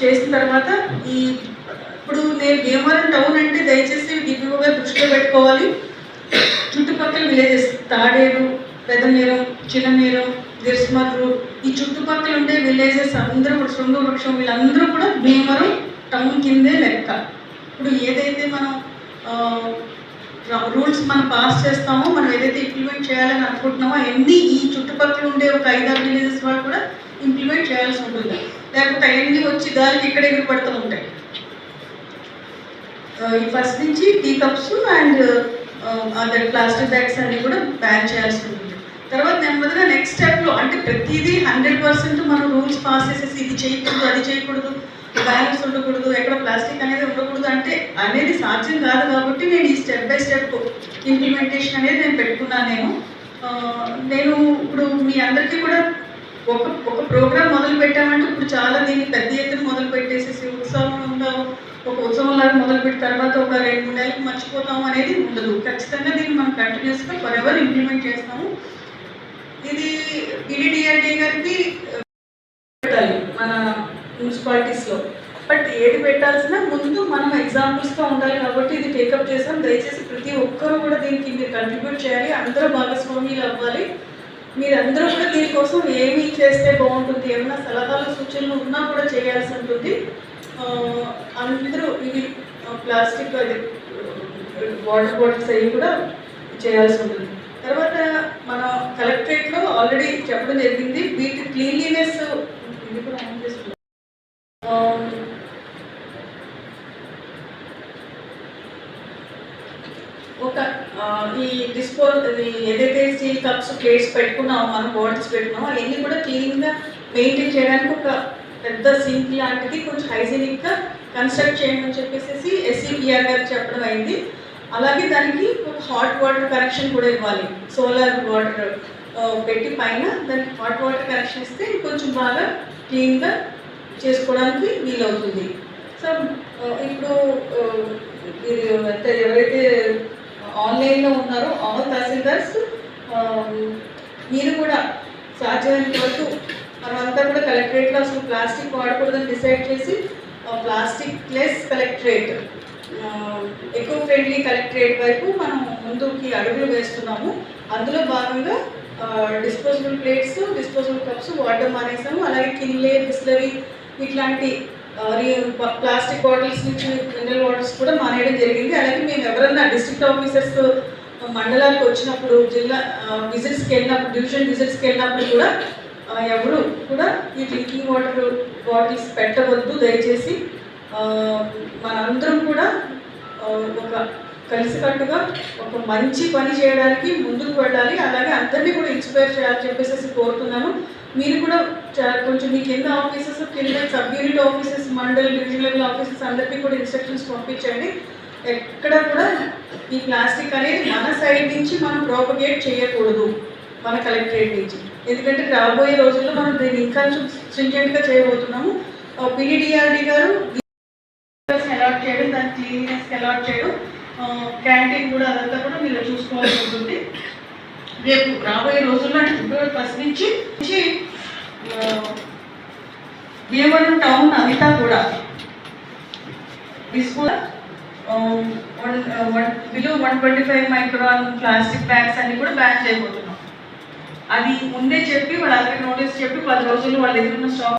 చేసిన తర్వాత ఈ ఇప్పుడు నేను భీమవరం టౌన్ అంటే దయచేసి డిపిఓ గారు దృష్టిలో పెట్టుకోవాలి. చుట్టుపక్కల విలేజెస్ తాడేరు పెదనేరం చిన్ననేరం దిర్స్మర్రు ఈ చుట్టుపక్కల ఉండే విలేజెస్ అందరూ కూడా శృంగవృక్షం వీళ్ళందరూ కూడా భీమవరం టౌన్ కిందే లెక్క. ఇప్పుడు ఏదైతే మనం రూల్స్ మనం పాస్ చేస్తామో మనం ఏదైతే ఇంప్లిమెంట్ చేయాలని అనుకుంటున్నామో అన్నీ ఈ చుట్టుపక్కల ఉండే ఒక ఐదారు విలేజెస్ వాళ్ళు కూడా ఇంప్లిమెంట్ చేయాల్సి ఉంటుంది. లేకపోతే అవన్నీ వచ్చి గాలికి ఇక్కడ ఎగురు పడుతూ ఉంటాయి. ఈ ఫస్ట్ నుంచి tea cups and other plastic bags అన్నీ కూడా బ్యాన్ చేయాల్సి ఉంటుంది. తర్వాత నెమ్మదిగా నెక్స్ట్ స్టెప్లో అంటే ప్రతిదీ హండ్రెడ్ పర్సెంట్ మనం రూల్స్ పాస్ చేసేసి ఇది చేయకూడదు అది చేయకూడదు బ్యాలెన్స్ ఉండకూడదు ఎక్కడ ప్లాస్టిక్ అనేది ఉండకూడదు అంటే అనేది సాధ్యం కాదు కాబట్టి నేను ఈ స్టెప్ బై స్టెప్ ఇంప్లిమెంటేషన్ అనేది నేను పెట్టుకున్నాను నేను నేను ఇప్పుడు మీ అందరికీ కూడా ఒక ఒక ప్రోగ్రామ్ మొదలు పెట్టామంటే ఇప్పుడు చాలా దీన్ని పెద్ద ఎత్తున మొదలు పెట్టేసేసి ఉత్సవంగా ఒక ఉత్సవం లాగా మొదలు పెట్టి తర్వాత ఒక రెండు మూడు నెలలకు మర్చిపోతాం అనేది ఉండదు. ఖచ్చితంగా దీన్ని మనం కంటిన్యూస్గా ఫర్ ఎవర్ ఇంప్లిమెంట్ చేస్తాము. ఇది ఈడీడీఆర్డీ గారికి పెట్టాలి మన మున్సిపాలిటీస్లో. బట్ ఏది పెట్టాల్సిన ముందు మనం ఎగ్జాంపుల్స్గా ఉండాలి కాబట్టి ఇది టేకప్ చేసాం. దయచేసి ప్రతి ఒక్కరూ కూడా దీనికి మీరు కంట్రిబ్యూట్ చేయాలి. అందరూ భాగస్వామ్యులు అవ్వాలి. మీరందరూ కూడా దీనికోసం ఏమి చేస్తే బాగుంటుంది? ఏమైనా సలహాలు సూచనలు ఉన్నా కూడా చేయాల్సి ఉంటుంది. అందరూ ఇవి ప్లాస్టిక్ అది వాటర్ బాటిల్స్ అవి కూడా చేయాల్సి ఉంటుంది. తర్వాత మన కలెక్టరేట్లో ఆల్రెడీ చెప్పడం జరిగింది వీటి క్లీన్లీనెస్ ఇది కూడా ఈ డిస్పో ఏదైతే స్టీల్ కప్స్ ప్లేట్స్ పెట్టుకున్నామో మనం బాటిల్స్ పెట్టుకున్నామో అవన్నీ కూడా క్లీన్గా మెయింటైన్ చేయడానికి ఒక పెద్ద సింక్ లాంటిది కొంచెం హైజీనిక్గా కన్స్ట్రక్ట్ చేయమని చెప్పేసి ఎస్సీపీఆర్ గారు చెప్పడం అయింది. అలాగే దానికి ఒక హాట్ వాటర్ కనెక్షన్ కూడా ఇవ్వాలి. సోలార్ వాటర్ పెట్టి పైన దానికి హాట్ వాటర్ కనెక్షన్ ఇస్తే కొంచెం బాగా క్లీన్గా చేసుకోవడానికి వీలవుతుంది. సో ఇప్పుడు ఎవరైతే ఆన్లైన్లో ఉన్నారో. ఆల్ తహసీల్దార్స్ um, మీరు కూడా సాధ్యమైనంత వరకు మనమంతా కూడా కలెక్టరేట్లో అసలు ప్లాస్టిక్ వాడకూడదని డిసైడ్ చేసి plastic less collectorate eco friendly collectorate వైపు మనం ముందుకి అడుగులు వేస్తున్నాము. అందులో భాగంగా డిస్పోజబుల్ ప్లేట్స్ డిస్పోజబుల్ కప్స్ వాడడం మానేసాము. అలాగే కిన్లే బిస్లరీ ఇట్లాంటి ప్లాస్టిక్ బాటిల్స్ నుంచి మినరల్ వాటర్స్ కూడా మానేయడం జరిగింది. అలాగే మేము ఎవరన్నా డిస్ట్రిక్ట్ ఆఫీసర్స్ మండలానికి వచ్చినప్పుడు జిల్లా విజిట్స్కి వెళ్ళినప్పుడు డివిజన్ విజిట్స్కి వెళ్ళినప్పుడు కూడా ఎవరు కూడా ఈ డ్రింకింగ్ వాటర్ బాటిల్స్ పెట్టవద్దు. దయచేసి మనందరం కూడా ఒక కలిసికట్టుగా ఒక మంచి పని చేయడానికి ముందుకు వెళ్ళాలి. అలాగే అందరినీ కూడా ఇన్స్పైర్ చేయాలని చెప్పేసి కోరుతున్నాను. మీరు కూడా కొంచెం మీ కింద ఆఫీసెస్ కింద sub unit offices mandal divisional offices అందరికీ కూడా ఇన్స్ట్రక్షన్స్ పంపించండి. ఎక్కడ కూడా ఈ ప్లాస్టిక్ అనేది మన సైడ్ నుంచి మనం ప్రాపగేట్ చేయకూడదు మన కలెక్టరేట్ నుంచి. ఎందుకంటే రాబోయే రోజుల్లో మనం దీన్ని ఇంకా స్ట్రింజెంట్గా చేయబోతున్నాము. పిడిఆర్డి గారు అలాట్ చేయడం దాని క్లీన్లీనెస్కి అలాట్ చేయడం క్యాంటీన్ కూడా అదంతా కూడా మీరు చూసుకోవాల్సి ఉంటుంది. రేపు రాబోయే రోజుల్లో అంటే ఫిబ్రవరి ఫస్ట్ నుంచి భీమవరం టౌన్ అమిత కూడా దిస్ కూడా one below one twenty five micron plastic bags అన్ని కూడా బ్యాన్ చేయబోతున్నాం. అది ముందే చెప్పి వాళ్ళు నోటీస్ చెప్పి పది రోజులు వాళ్ళ దగ్గర ఉన్న స్టాక్